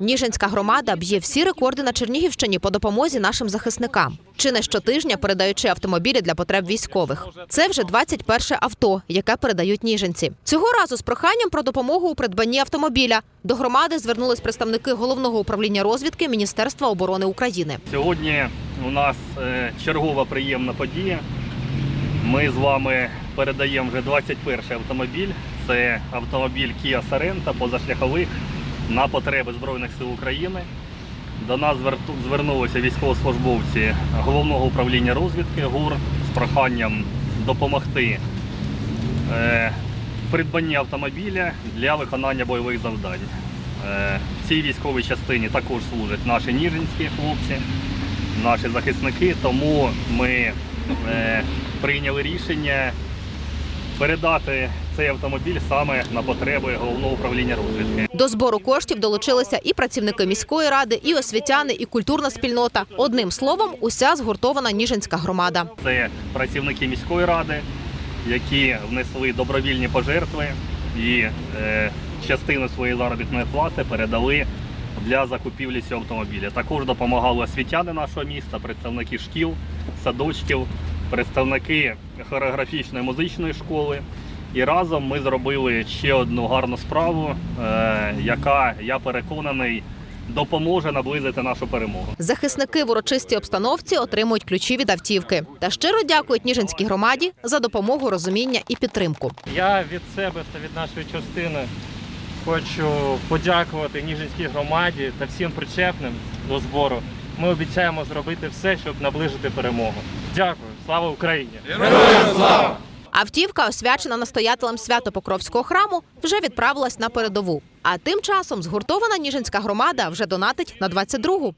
Ніжинська громада б'є всі рекорди на Чернігівщині по допомозі нашим захисникам. Чи не щотижня передаючи автомобілі для потреб військових. Це вже 21 авто, яке передають ніжинці. Цього разу з проханням про допомогу у придбанні автомобіля до громади звернулись представники головного управління розвідки Міністерства оборони України. Сьогодні у нас е, чергова приємна подія. Ми з вами передаємо вже 21 автомобіль. Це автомобіль Kia Sorento позашляхових на потреби Збройних сил України. До нас звернулися військовослужбовці головного управління розвідки ГУР з проханням допомогти е, придбанні автомобіля для виконання бойових завдань. Е, в цій військовій частині також служать наші ніжинські хлопці, наші захисники, тому ми е, прийняли рішення передати цей автомобіль саме на потреби головного управління розвідки. До збору коштів долучилися і працівники міської ради, і освітяни, і культурна спільнота. Одним словом, уся згуртована Ніжинська громада. Це працівники міської ради, які внесли добровільні пожертви і е, частину своєї заробітної плати передали для закупівлі цього автомобіля. Також допомагали освітяни нашого міста, представники шкіл, садочків, представники хореографічної музичної школи. І разом ми зробили ще одну гарну справу, е, яка, я переконаний, допоможе наблизити нашу перемогу. Захисники в урочистій обстановці отримують ключі від автівки та щиро дякують Ніжинській громаді за допомогу, розуміння і підтримку. Я від себе та від нашої частини хочу подякувати Ніжинській громаді та всім причепним до збору. Ми обіцяємо зробити все, щоб наближити перемогу. Дякую, слава Україні! Автівка, освячена настоятелем Свято-Покровського храму, вже відправилась на передову. А тим часом згуртована Ніжинська громада вже донатить на 22-гу.